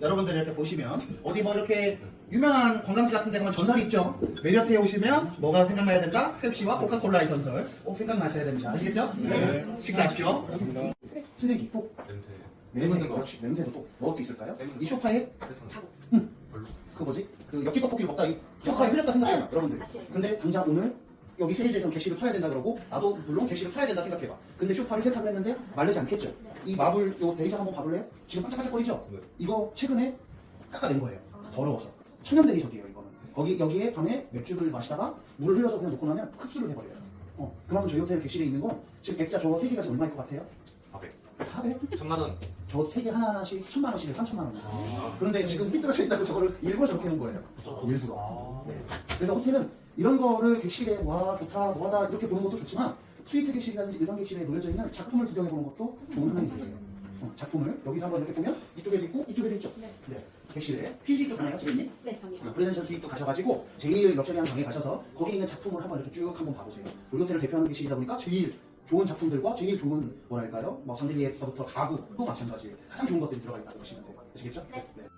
여러분들 이렇게 보시면 어디 뭐 이렇게 유명한 관광지 같은 데 가면 전설이 있죠. 메리어트에 오시면 뭐가 생각나야 된다? 펩시와 코카콜라의 전설 꼭 생각나셔야 됩니다. 아시겠죠? 네. 식사하십시오. 쓰레기 또 냄새. 냄새 그렇지 냄새도 또 뭐가 또 있을까요? 이 소파에 응. 그 뭐지? 그 엽기 떡볶이를 먹다 이 소파에 흘렸다 생각해봐 여러분들 근데 당장 오늘 여기 세일즈에서 게시를 쳐야 된다 그러고 나도 물론 게시를 쳐야 된다 생각해봐 근데 소파를 세탁을 했는데 마르지 않겠죠? 이 마블 요 대리석 한번 봐볼래요? 지금 반짝반짝거리죠? 네. 이거 최근에 깎아낸 거예요 더러워서 천연 대리석이에요 이거는 거기 여기에 밤에 맥주를 마시다가 물을 흘려서 그냥 놓고 나면 흡수를 해버려요 어 그만큼 저희 호텔 게시에 있는 건 지금 액자 저세 개가 지금 얼마일 것 같아요? 400. 400? 천만 원. 저 세 개 하나하나씩 천만 원씩에 3천만 원. 아. 그런데 지금 삐뚤어져 있다고 저거를 일부러 저렇게 해놓은 거예요. 일부러. 네. 그래서 호텔은 이런 거를 객실에 와 좋다 뭐하다 이렇게 보는 것도 좋지만 스위트 객실이라든지 일반 객실에 놓여져 있는 작품을 구경해 보는 것도 좋은 하나이에요. 어, 작품을 여기서 한번 이렇게 보면 이쪽에도 있고 이쪽에도 있죠. 네. 객실에 PC도 가나요, 지금님? 네, 갑니다. 프레젠셜 스윗도 가셔가지고 제일 럭셔리한 방에 가셔서 거기 있는 작품을 한번 이렇게 쭉 한번 봐보세요. 우리 호텔을 대표하는 객실이다 보니까 제일 좋은 작품들과 제일 좋은 뭐랄까요? 뭐 상들리에서부터 가구도 마찬가지 가장 좋은 것들이 들어가 있다고 보시면 돼요. 아시겠죠? 네. 네.